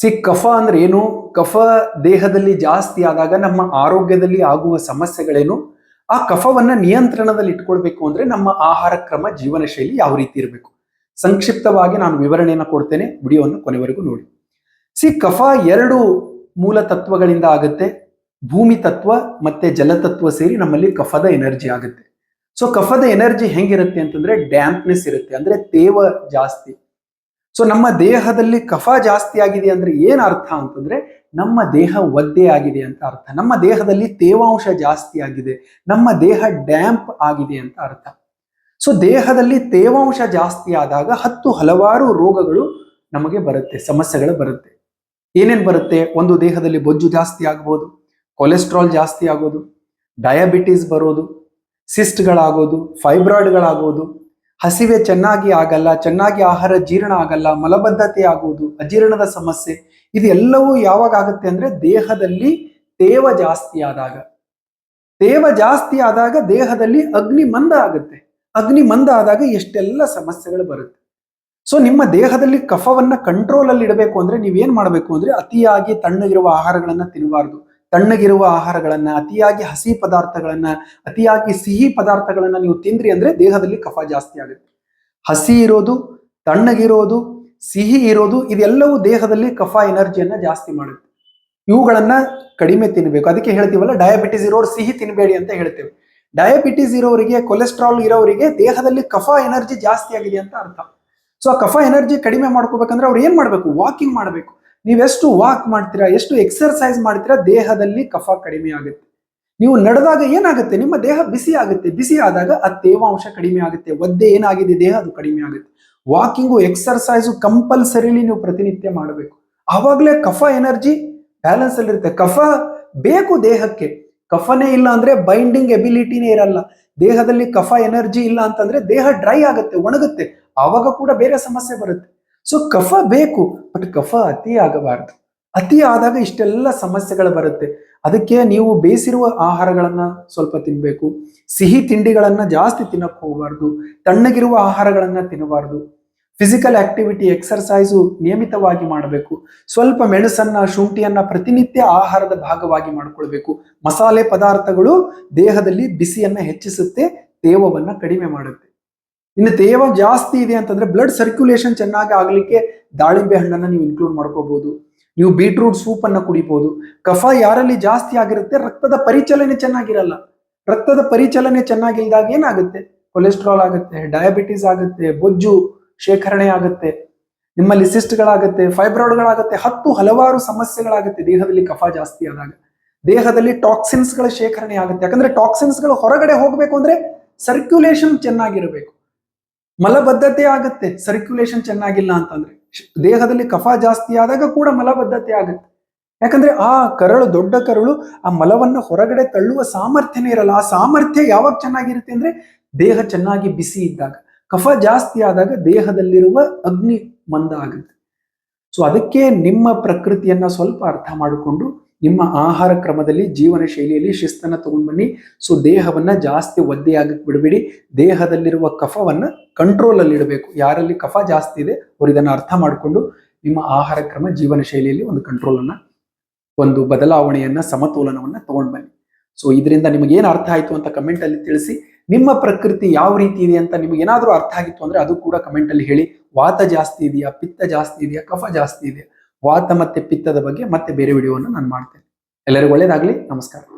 C ಕಫ ಅಂದ್ರೆ ಏನು? ಕಫ ದೇಹದಲ್ಲಿ ಜಾಸ್ತಿ ಆದಾಗ ನಮ್ಮ ಆರೋಗ್ಯದಲ್ಲಿ ಆಗುವ ಸಮಸ್ಯೆಗಳೇನು? ಆ ಕಫವನ್ನ ನಿಯಂತ್ರಣದಲ್ಲಿ ಇಟ್ಕೊಳ್ಬೇಕು ಅಂದ್ರೆ ನಮ್ಮ ಆಹಾರ ಕ್ರಮ ಜೀವನ ಶೈಲಿ ಯಾವ ರೀತಿ ಇರಬೇಕು? ಸಂಕ್ಷಿಪ್ತವಾಗಿ ನಾನು ವಿವರಣೆಯನ್ನು ಕೊಡ್ತೇನೆ ವಿಡಿಯೋವನ್ನು ಕೊನೆವರೆಗೂ ನೋಡಿ. ಸಿ ಕಫ ಎರಡು ಮೂಲ ತತ್ವಗಳಿಂದ ಆಗುತ್ತೆ. ಭೂಮಿ ತತ್ವ ಮತ್ತೆ ಜಲತತ್ವ ಸೇರಿ ನಮ್ಮಲ್ಲಿ ಕಫದ ಎನರ್ಜಿ ಆಗುತ್ತೆ. ಸೊ ಕಫದ ಎನರ್ಜಿ ಹೆಂಗಿರುತ್ತೆ ಅಂತಂದ್ರೆ ಡ್ಯಾಂಪ್ನೆಸ್ ಇರುತ್ತೆ. ಅಂದ್ರೆ ತೇವ ಜಾಸ್ತಿ. ಸೊ ನಮ್ಮ ದೇಹದಲ್ಲಿ ಕಫ ಜಾಸ್ತಿ ಆಗಿದೆ ಅಂದ್ರೆ ಏನ್ ಅರ್ಥ ಅಂತಂದ್ರೆ ನಮ್ಮ ದೇಹ ಒದ್ದೆ ಆಗಿದೆ ಅಂತ ಅರ್ಥ. ನಮ್ಮ ದೇಹದಲ್ಲಿ ತೇವಾಂಶ ಜಾಸ್ತಿ ಆಗಿದೆ. ನಮ್ಮ ದೇಹ ಡ್ಯಾಂಪ್ ಆಗಿದೆ ಅಂತ ಅರ್ಥ. ಸೊ ದೇಹದಲ್ಲಿ ತೇವಾಂಶ ಜಾಸ್ತಿ ಆದಾಗ ಹತ್ತು ಹಲವಾರು ರೋಗಗಳು ನಮಗೆ ಬರುತ್ತೆ, ಸಮಸ್ಯೆಗಳು ಬರುತ್ತೆ. ಏನೇನು ಬರುತ್ತೆ? ಒಂದು ದೇಹದಲ್ಲಿ ಬೊಜ್ಜು ಜಾಸ್ತಿ ಆಗ್ಬೋದು ಕೊಲೆಸ್ಟ್ರಾಲ್ ಜಾಸ್ತಿ ಆಗೋದು ಡಯಾಬಿಟೀಸ್ ಬರೋದು ಸಿಸ್ಟ್ಗಳಾಗೋದು ಫೈಬ್ರಾಯ್ಡ್ಗಳಾಗೋದು ಹಸಿವೆ ಚೆನ್ನಾಗಿ ಆಗಲ್ಲ, ಚೆನ್ನಾಗಿ ಆಹಾರ ಜೀರ್ಣ ಆಗಲ್ಲ, ಮಲಬದ್ಧತೆ ಆಗುವುದು, ಅಜೀರ್ಣದ ಸಮಸ್ಯೆ ಇದೆಲ್ಲವೂ ಯಾವಾಗ ಆಗುತ್ತೆ ಅಂದ್ರೆ ದೇಹದಲ್ಲಿ ತೇವ ಜಾಸ್ತಿ ಆದಾಗ. ತೇವ ಜಾಸ್ತಿ ಆದಾಗ ದೇಹದಲ್ಲಿ ಅಗ್ನಿ ಮಂದ ಆಗುತ್ತೆ. ಅಗ್ನಿ ಮಂದ ಆದಾಗ ಎಷ್ಟೆಲ್ಲ ಸಮಸ್ಯೆಗಳು ಬರುತ್ತೆ. ಸೊ ನಿಮ್ಮ ದೇಹದಲ್ಲಿ ಕಫವನ್ನ ಕಂಟ್ರೋಲ್ ಅಲ್ಲಿ ಇಡಬೇಕು ಅಂದ್ರೆ ನೀವೇನ್ ಮಾಡಬೇಕು ಅಂದ್ರೆ ಅತಿಯಾಗಿ ತಣ್ಣಗಿರುವ ಆಹಾರಗಳನ್ನ ತಿನ್ನಬಾರ್ದು ತಣ್ಣಗಿರುವ ಆಹಾರಗಳನ್ನ, ಅತಿಯಾಗಿ ಹಸಿ ಪದಾರ್ಥಗಳನ್ನ, ಅತಿಯಾಗಿ ಸಿಹಿ ಪದಾರ್ಥಗಳನ್ನ ನೀವು ತಿಂದ್ರಿ ಅಂದ್ರೆ ದೇಹದಲ್ಲಿ ಕಫ ಜಾಸ್ತಿ ಆಗುತ್ತೆ. ಹಸಿ ಇರೋದು, ತಣ್ಣಗಿರೋದು, ಸಿಹಿ ಇರೋದು, ಇದೆಲ್ಲವೂ ದೇಹದಲ್ಲಿ ಕಫ ಎನರ್ಜಿಯನ್ನ ಜಾಸ್ತಿ ಮಾಡುತ್ತೆ. ಇವುಗಳನ್ನ ಕಡಿಮೆ ತಿನ್ನಬೇಕು ಅದಕ್ಕೆ ಹೇಳ್ತೀವಲ್ಲ ಡಯಾಬಿಟಿಸ್ ಇರೋರು ಸಿಹಿ ತಿನ್ನಬೇಡಿ ಅಂತ ಹೇಳ್ತೇವೆ. ಡಯಾಬಿಟಿಸ್ ಇರೋರಿಗೆ ಕೊಲೆಸ್ಟ್ರಾಲ್ ಇರೋರಿಗೆ ದೇಹದಲ್ಲಿ ಕಫ ಎನರ್ಜಿ ಜಾಸ್ತಿ ಆಗಿದೆ ಅಂತ ಅರ್ಥ. ಸೊ ಆ ಕಫ ಎನರ್ಜಿ ಕಡಿಮೆ ಮಾಡ್ಕೋಬೇಕಂದ್ರೆ ಅವ್ರು ಏನ್ ಮಾಡ್ಬೇಕು? ವಾಕಿಂಗ್ ಮಾಡಬೇಕು. ನೀವೆಷ್ಟು ವಾಕ್ ಮಾಡ್ತೀರಾ, ಎಷ್ಟು ಎಕ್ಸರ್ಸೈಸ್ ಮಾಡ್ತೀರಾ, ದೇಹದಲ್ಲಿ ಕಫ ಕಡಿಮೆ ಆಗುತ್ತೆ. ನೀವು ನಡೆದಾಗ ಏನಾಗುತ್ತೆ? ನಿಮ್ಮ ದೇಹ ಬಿಸಿ ಆಗುತ್ತೆ. ಬಿಸಿ ಆದಾಗ ಆ ತೇವಾಂಶ ಕಡಿಮೆ ಆಗುತ್ತೆ. ಒದ್ದೆ ಏನಾಗಿದೆ? ದೇಹ ಅದು ಕಡಿಮೆ ಆಗುತ್ತೆ. ವಾಕಿಂಗು ಎಕ್ಸರ್ಸೈಸು ಕಂಪಲ್ಸರಿಲಿ ನೀವು ಪ್ರತಿನಿತ್ಯ ಮಾಡಬೇಕು. ಆವಾಗಲೇ ಕಫ ಎನರ್ಜಿ ಬ್ಯಾಲೆನ್ಸ್ ಅಲ್ಲಿರುತ್ತೆ ಕಫ ಬೇಕು ದೇಹಕ್ಕೆ. ಕಫನೇ ಇಲ್ಲ ಅಂದ್ರೆ ಬೈಂಡಿಂಗ್ ಎಬಿಲಿಟಿನೇ ಇರಲ್ಲ. ದೇಹದಲ್ಲಿ ಕಫ ಎನರ್ಜಿ ಇಲ್ಲ ಅಂತಂದ್ರೆ ದೇಹ ಡ್ರೈ ಆಗುತ್ತೆ, ಒಣಗುತ್ತೆ. ಆವಾಗ ಕೂಡ ಬೇರೆ ಸಮಸ್ಯೆ ಬರುತ್ತೆ. ಸೊ ಕಫ ಬೇಕು ಬಟ್ ಕಫ ಅತಿ ಆಗಬಾರದು. ಅತಿ ಆದಾಗ ಇಷ್ಟೆಲ್ಲ ಸಮಸ್ಯೆಗಳು ಬರುತ್ತೆ. ಅದಕ್ಕೆ ನೀವು ಬೇಯಿಸಿರುವ ಆಹಾರಗಳನ್ನ ಸ್ವಲ್ಪ ತಿನ್ಬೇಕು. ಸಿಹಿ ತಿಂಡಿಗಳನ್ನ ಜಾಸ್ತಿ ತಿನ್ನಕ್ಕೆ ಹೋಗಬಾರ್ದು. ತಣ್ಣಗಿರುವ ಆಹಾರಗಳನ್ನ ತಿನ್ನಬಾರ್ದು. ಫಿಸಿಕಲ್ ಆಕ್ಟಿವಿಟಿ ಎಕ್ಸರ್ಸೈಸು ನಿಯಮಿತವಾಗಿ ಮಾಡಬೇಕು. ಸ್ವಲ್ಪ ಮೆಣಸನ್ನ, ಶುಂಠಿಯನ್ನ ಪ್ರತಿನಿತ್ಯ ಆಹಾರದ ಭಾಗವಾಗಿ ಮಾಡಿಕೊಳ್ಬೇಕು. ಮಸಾಲೆ ಪದಾರ್ಥಗಳು ದೇಹದಲ್ಲಿ ಬಿಸಿಯನ್ನ ಹೆಚ್ಚಿಸುತ್ತೆ, ತೇವವನ್ನ ಕಡಿಮೆ ಮಾಡುತ್ತೆ. ಇನ್ನು ತೇವ ಜಾಸ್ತಿ ಇದೆ ಅಂತಂದ್ರೆ ಬ್ಲಡ್ ಸರ್ಕ್ಯುಲೇಷನ್ ಚೆನ್ನಾಗಿ ಆಗ್ಲಿಕ್ಕೆ ದಾಳಿಂಬೆ ಹಣ್ಣನ್ನ ನೀವು ಇನ್ಕ್ಲೂಡ್ ಮಾಡ್ಕೋಬಹುದು ನೀವು ಬೀಟ್ರೂಟ್ ಸೂಪ್ ಅನ್ನ ಕುಡಿಬಹುದು ಕಫ ಯಾರಲ್ಲಿ ಜಾಸ್ತಿ ಆಗಿರುತ್ತೆ, ರಕ್ತದ ಪರಿಚಲನೆ ಚೆನ್ನಾಗಿರಲ್ಲ. ರಕ್ತದ ಪರಿಚಲನೆ ಚೆನ್ನಾಗಿಲ್ದಾಗ ಏನಾಗುತ್ತೆ? ಕೊಲೆಸ್ಟ್ರಾಲ್ ಆಗುತ್ತೆ ಡಯಾಬಿಟಿಸ್ ಆಗುತ್ತೆ, ಬೊಜ್ಜು, ಶೇಖರಣೆ ಆಗುತ್ತೆ. ನಿಮ್ಮಲ್ಲಿ ಸಿಸ್ಟ್ಗಳಾಗುತ್ತೆ ಫೈಬ್ರಾಯ್ಡ್ಗಳಾಗುತ್ತೆ ಹತ್ತು ಹಲವಾರು ಸಮಸ್ಯೆಗಳಾಗುತ್ತೆ ದೇಹದಲ್ಲಿ ಕಫ ಜಾಸ್ತಿ ಆದಾಗ. ದೇಹದಲ್ಲಿ ಟಾಕ್ಸಿನ್ಸ್ಗಳ ಶೇಖರಣೆ ಆಗುತ್ತೆ. ಯಾಕಂದ್ರೆ ಟಾಕ್ಸಿನ್ಸ್ಗಳು ಹೊರಗಡೆ ಹೋಗ್ಬೇಕು ಅಂದ್ರೆ ಸರ್ಕ್ಯುಲೇಷನ್ ಚೆನ್ನಾಗಿರಬೇಕು. ಮಲಬದ್ಧತೆ ಆಗುತ್ತೆ ಸರ್ಕ್ಯುಲೇಷನ್ ಚೆನ್ನಾಗಿಲ್ಲ ಅಂತಂದ್ರೆ. ದೇಹದಲ್ಲಿ ಕಫ ಜಾಸ್ತಿ ಆದಾಗ ಕೂಡ ಮಲಬದ್ಧತೆ ಆಗುತ್ತೆ. ಯಾಕಂದ್ರೆ ಆ ಕರಳು, ದೊಡ್ಡ ಕರಳು, ಆ ಮಲವನ್ನ ಹೊರಗಡೆ ತಳ್ಳುವ ಸಾಮರ್ಥ್ಯನೇ ಇರಲ್ಲ. ಆ ಸಾಮರ್ಥ್ಯ ಯಾವಾಗ ಚೆನ್ನಾಗಿರುತ್ತೆ ಅಂದ್ರೆ ದೇಹ ಚೆನ್ನಾಗಿ ಬಿಸಿ ಇದ್ದಾಗ. ಕಫ ಜಾಸ್ತಿ ಆದಾಗ ದೇಹದಲ್ಲಿರುವ ಅಗ್ನಿ ಮಂದ ಆಗುತ್ತೆ. ಸೊ ಅದಕ್ಕೆ ನಿಮ್ಮ ಪ್ರಕೃತಿಯನ್ನ ಸ್ವಲ್ಪ ಅರ್ಥ ಮಾಡಿಕೊಂಡು ನಿಮ್ಮ ಆಹಾರ ಕ್ರಮದಲ್ಲಿ ಜೀವನ ಶೈಲಿಯಲ್ಲಿ ಶಿಸ್ತನ್ನ ತಗೊಂಡ್ ಬನ್ನಿ ಸೊ ದೇಹವನ್ನ ಜಾಸ್ತಿ ಒದ್ದೆಯಾಗಕ್ಕೆ ಬಿಡಬೇಡಿ. ದೇಹದಲ್ಲಿರುವ ಕಫವನ್ನ ಕಂಟ್ರೋಲ್ ಅಲ್ಲಿ ಇಡಬೇಕು. ಯಾರಲ್ಲಿ ಕಫ ಜಾಸ್ತಿ ಇದೆ ಅವರು ಇದನ್ನ ಅರ್ಥ ಮಾಡಿಕೊಂಡು ನಿಮ್ಮ ಆಹಾರ ಕ್ರಮ ಜೀವನ ಶೈಲಿಯಲ್ಲಿ ಒಂದು ಕಂಟ್ರೋಲ್ ಅನ್ನ ಒಂದು ಬದಲಾವಣೆಯನ್ನ, ಸಮತೋಲನವನ್ನ ತಗೊಂಡ್ ಬನ್ನಿ ಸೊ ಇದರಿಂದ ನಿಮಗೇನು ಅರ್ಥ ಆಯ್ತು ಅಂತ ಕಮೆಂಟ್ ಅಲ್ಲಿ ತಿಳಿಸಿ. ನಿಮ್ಮ ಪ್ರಕೃತಿ ಯಾವ ರೀತಿ ಇದೆ ಅಂತ ನಿಮಗೆ ಏನಾದರೂ ಅರ್ಥ ಆಗಿತ್ತು ಅಂದ್ರೆ ಅದು ಕೂಡ ಕಮೆಂಟ್ ಅಲ್ಲಿ ಹೇಳಿ. ವಾತ ಜಾಸ್ತಿ ಇದೆಯಾ? ಪಿತ್ತ ಜಾಸ್ತಿ ಇದೆಯಾ? ಕಫ ಜಾಸ್ತಿ ಇದೆಯಾ? ವಾತ ಮತ್ತೆ ಪಿತ್ತದ ಬಗ್ಗೆ ಮತ್ತೆ ಬೇರೆ ವಿಡಿಯೋವನ್ನು ನಾನು ಮಾಡ್ತೇನೆ. ಎಲ್ಲರಿಗೂ ಒಳ್ಳೇದಾಗಲಿ. ನಮಸ್ಕಾರ.